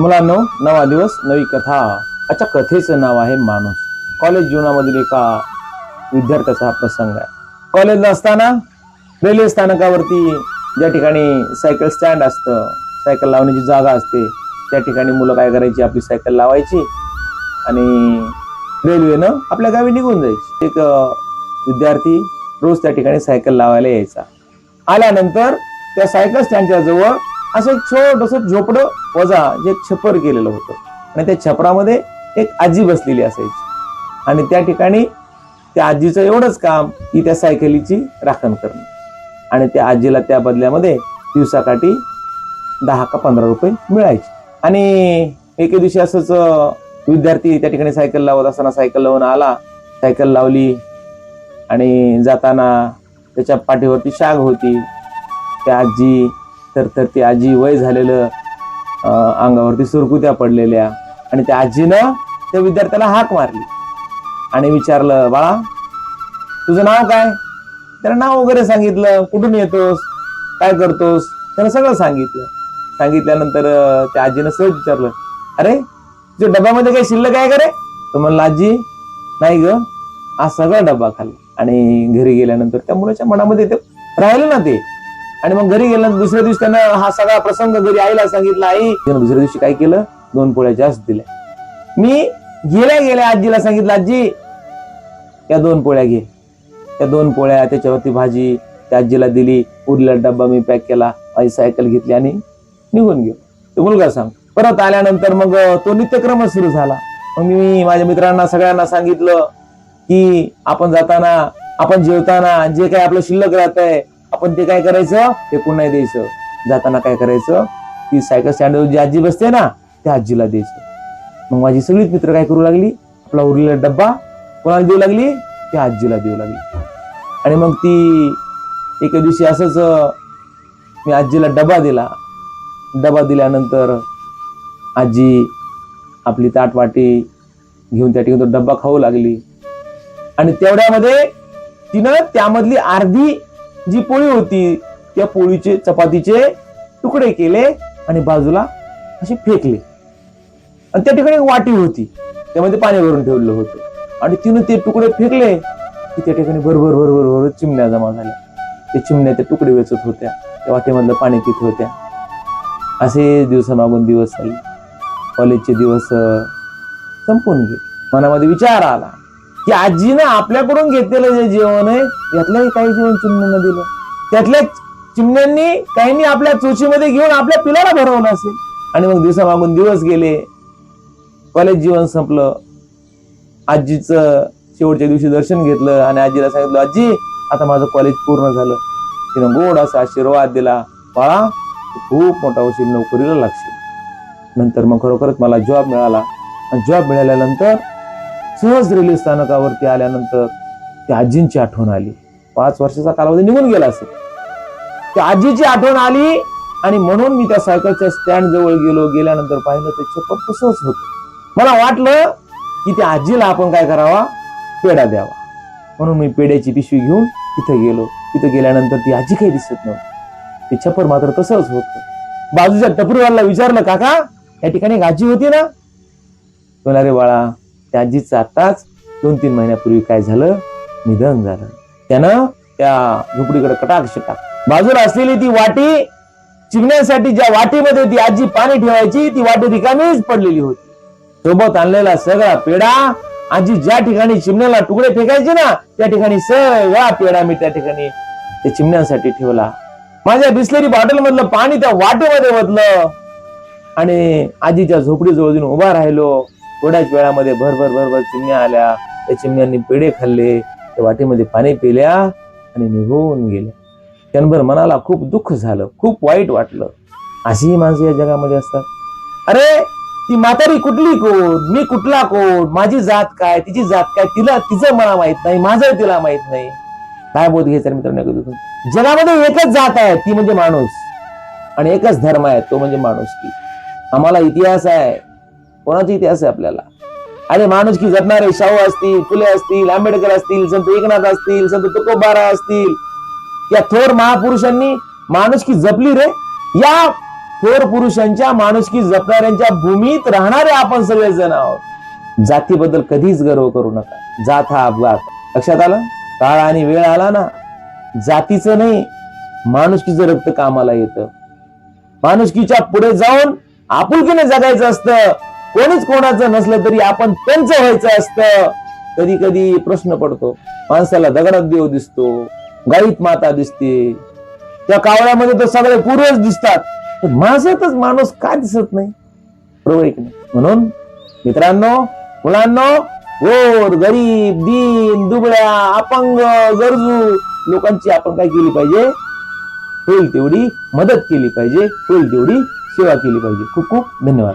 मुलांनो नवा दिवस नवी कथा. अच्छा कथेचं नाव आहे माणूस. कॉलेज जीवनामधील एका विद्यार्थ्याचा हा प्रसंग आहे. कॉलेजला असताना रेल्वे स्थानकावरती ज्या ठिकाणी सायकल स्टँड असतं सायकल लावण्याची जागा असते त्या ठिकाणी मुलं काय करायची? आपली सायकल लावायची आणि रेल्वेनं आपल्या गावी निघून जायची. एक विद्यार्थी रोज त्या ठिकाणी सायकल लावायला यायचा. आल्यानंतर त्या सायकल स्टँडच्या जवळ असं छोटस झोपडं वजा जे छपर केलेलं होतं. आणि त्या छपरामध्ये एक आजी बसलेली असायची. आणि त्या ठिकाणी त्या आजीचं एवढंच काम की त्या सायकलीची राखण करणं. आणि त्या आजीला त्या बदल्यामध्ये दिवसाकाठी दहा का पंधरा रुपये मिळायचे. आणि एके दिवशी असंच विद्यार्थी त्या ठिकाणी सायकल लावत असताना सायकल लावून आला. सायकल लावली. आणि जाताना त्याच्या पाठीवरती शाग होती. त्या आजी तर तर ती आजी वय झालेलं अंगावरती सुरकुत्या पडलेल्या आणि त्या आजीनं त्या विद्यार्थ्याला हाक मारली. आणि विचारलं बाळा तुझं नाव काय? त्याला नाव वगैरे सांगितलं कुठून येतोस? काय करतोस? त्यानं सगळं सांगितलं. सांगितल्यानंतर त्या आजीनं सहज विचारलं अरे तुझ्या डब्यामध्ये काही शिल्लक आहे का रे? तर म्हणलं आजी नाही ग आज सगळा डबा खाल्ला. आणि घरी गेल्यानंतर त्या मुलाच्या मनामध्ये ते राहिलं ना ते. आणि मग घरी गेल्यानंतर दुसऱ्या दिवशी त्यानं हा सगळा प्रसंग घरी आईला सांगितला आई त्यानं दुसऱ्या दिवशी काय केलं? दोन पोळ्या जास्त दिल्या मी गेल्या गेल्या आजीला सांगितलं आजी या दोन पोळ्या घे. त्या दोन पोळ्या त्याच्यावरती भाजी त्या आजीला दिली उरलेला डब्बा मी पॅक केला माझी सायकल घेतली आणि निघून गेलो. तो मुलगा सांग परत आल्यानंतर मग तो नित्यक्रमच सुरू झाला. मग मी माझ्या मित्रांना सगळ्यांना सांगितलं की आपण जाताना आपण जेवताना जे काही आपलं शिल्लक राहत आहे आपण ते काय करायचं? ते कोण नाही द्यायचं. जाताना काय करायचं? ती सायकल स्टँडवर जी आजी बसते ना त्या आजीला द्यायचं. मग माझी सगळीच मित्र काय करू लागली? आपला उरलेला डब्बा कोणाला देऊ लागली? त्या आजीला देऊ लागली. आणि मग ती एके दिवशी असंच मी आजीला डबा दिला. डबा दिल्यानंतर आजी आपली ताटवाटी घेऊन त्या ठिकाणी तो डब्बा खाऊ लागली. आणि तेवढ्यामध्ये तिनं त्यामधली अर्धी जी पोळी होती त्या पोळीचे चपातीचे तुकडे केले आणि बाजूला असे फेकले. आणि त्या ठिकाणी वाटी होती त्यामध्ये पाणी भरून ठेवलं होतं. आणि तिनं ते तुकडे फेकले की त्या ठिकाणी भरभर भरभर भरभर चिमण्या जमा झाल्या. त्या चिमण्या ते तुकडे वेचत होत्या त्या वाटेमधलं पाणी पित होत्या. असे दिवसामागून दिवस आले कॉलेजचे दिवस संपून गेले. मनामध्ये विचार आला. की आजीनं आपल्याकडून घेतलेलं जे जेवण आहे यातलंही काही जेवण चिमण्यांना दिलं. त्यातल्या चिमण्यांनी काहींनी आपल्या चोचीमध्ये घेऊन आपल्या पिलाला भरवलं असेल. आणि मग दिवसामागून दिवस गेले कॉलेज जीवन संपलं. आजीचं शेवटच्या दिवशी दर्शन घेतलं आणि आजीला सांगितलं आजी आता माझं कॉलेज पूर्ण झालं. तिनं गोड असा आशीर्वाद दिला बाळा खूप मोठा उशीर नोकरीला लागशील. नंतर मग खरोखरच मला जॉब मिळाला. आणि जॉब मिळाल्यानंतर सहज रेल्वे स्थानकावरती आल्यानंतर त्या आजींची आठवण आली. पाच वर्षाचा कालावधी निघून गेला असेल. त्या आजीची आठवण आली आणि म्हणून मी त्या सायकलच्या स्टँड जवळ गेलो. गेल्यानंतर पाहिलं ते छप्पर तसंच होत. मला वाटलं की त्या आजीला आपण काय करावा? पेढा द्यावा. म्हणून मी पेढ्याची पिशवी घेऊन तिथे गेलो. तिथे गेल्यानंतर ती आजी काही दिसत नव्हती. ते छप्पर मात्र तसंच होत. बाजूच्या टपरीवाला विचारलं काका या ठिकाणी एक आजी होती ना? बोला रे बाळा. त्या आताच दोन तीन महिन्यापूर्वी काय झालं? निधन झालं. त्यानं त्या झोपडीकडे कटाक्ष टाक. बाजूला असलेली ती वाटी चिमण्यासाठी ज्या वाटीमध्ये ती आजी पाणी ठेवायची ती वाटी रिकामीच पडलेली होती. सोबत आणलेला सगळा पेढा आजी ज्या ठिकाणी चिमण्याला तुकडे फेकायचे ना त्या ठिकाणी सगळा पेढा मी त्या ठिकाणी त्या चिमण्यांसाठी ठेवला. माझ्या बिस्लेरी बॉटल मधलं पाणी त्या वाटेमध्ये बदलं आणि आजीच्या झोपडीजवळ उभा राहिलो. थोड्याच वेळामध्ये भरभर भरभर चिमण्या आल्या. त्या चिमण्यांनी पेढे खाल्ले त्या वाटेमध्ये पाणी पिल्या आणि निघून गेल्या क्षणभर मनाला खूप दुःख झालं खूप वाईट वाटलं. अशीही माणसं या जगामध्ये असतात. अरे ती म्हातारी कुठली कोण? मी कुठला कोण? माझी जात काय? तिची जात काय? तिला तिचं मला माहीत नाही. माझं तिला माहीत नाही. काय बोध घ्यायचा मित्रांनो जगामध्ये एकच जात आहे ती म्हणजे माणूस. आणि एकच धर्म आहे तो म्हणजे माणूस की. आम्हाला इतिहास आहे. कोणाचा इतिहास आहे आपल्याला. अरे माणुसकी जपणारे शाहू असतील फुले असतील आंबेडकर असतील संत एकनाथ असतील संत तुकोबारा असतील. या थोर महापुरुषांनी माणुसकी जपली रे. या थोर पुरुषांच्या माणुसकी जपणाऱ्यांच्या भूमीत राहणारे आपण सगळेजण आहोत. जातीबद्दल कधीच गर्व करू नका. जात हा अपघात. लक्षात आलं? काळ आणि वेळ आला ना. जातीचं नाही माणुसकीचं रक्त कामाला येतं. माणुसकीच्या पुढे जाऊन आपुलकीने जगायचं असतं. कोणीच कोणाचं नसलं तरी आपण त्यांचं व्हायचं असतं. कधी कधी प्रश्न पडतो. माणसाला दगडात देव दिसतो. गाईत माता दिसते. त्या कावळ्यामध्ये तर सगळे पूर्वज दिसतात. पण माझ्यातच माणूस का दिसत नाही? बरोबर नाही? म्हणून मित्रांनो मुलांनो गोर गरीब दीन दुबळ्या अपंग गरजू लोकांची आपण काय केली पाहिजे? होईल तेवढी मदत केली पाहिजे. होईल तेवढी सेवा केली पाहिजे. खूप खूप धन्यवाद.